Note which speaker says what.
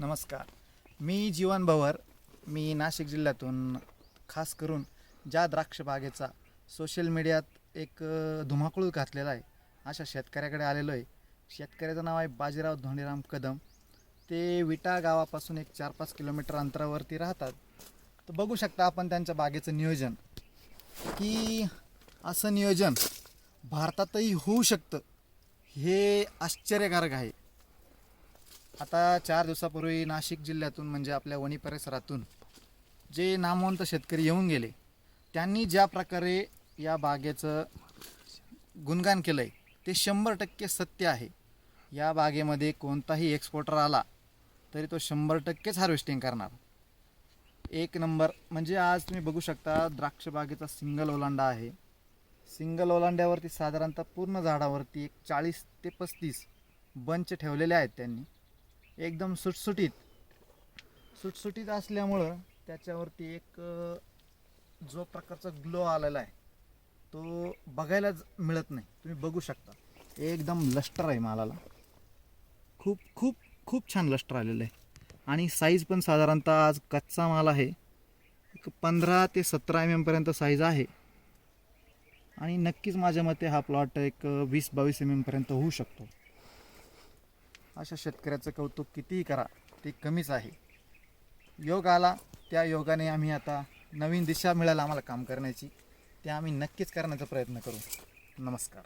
Speaker 1: नमस्कार. मी जीवन भवर मी नाशिक जिल्ह्यातून खास करून ज्या द्राक्ष बागेचा सोशल मीडियात एक धुमाकूळ घातलेला आहे अशा शेतकऱ्याकडे आलेलो आहे. शेतकऱ्याचं नाव आहे बाजीराव धोंडीराम कदम. ते विटा गावापासून एक चार पाच किलोमीटर अंतरावरती राहतात. तर बघू शकता आपण त्यांच्या बागेचं नियोजन. की असं नियोजन भारतातही होऊ शकतं हे आश्चर्यकारक आहे. आता चार दिवसापूर्वी नाशिक जिल्ह्यातून म्हणजे आपल्या वणी परिसरातून जे नामवंत शेतकरी येऊन गेले त्यांनी ज्या प्रकारे या बागेचं गुणगान केलं आहे ते शंभर टक्के सत्य आहे. या बागेमध्ये कोणताही एक्सपोर्टर आला तरी तो शंभर टक्केच हार्वेस्टिंग करणार. एक नंबर म्हणजे आज तुम्ही बघू शकता द्राक्ष बागेचा सिंगल ओलांडा आहे. सिंगल ओलांड्यावरती साधारणतः पूर्ण झाडावरती एक चाळीस ते पस्तीस बंच ठेवलेले आहेत त्यांनी. एकदम सुटसुटीत. सुटसुटीत असल्यामुळं त्याच्यावरती एक जो प्रकारचा ग्लो आलेला आहे तो बघायला मिळत नाही. तुम्ही बघू शकता. एकदम लष्टर आहे मालाला. खूप खूप खूप छान लष्टर आलेलं आहे. आणि साईज पण साधारणतः आज कच्चा माल आहे. एक पंधरा ते सतरा एम एमपर्यंत साईज आहे. आणि नक्कीच माझ्या मते हा प्लॉट एक वीस बावीस एम एमपर्यंत होऊ शकतो. अशा शेतकऱ्याचं कौतुक कितीही करा ते कमीच आहे. योग आला त्या योगाने आम्ही आता नवीन दिशा मिळाला आम्हाला काम करण्याची ते आम्ही नक्कीच करण्याचा प्रयत्न करू. नमस्कार.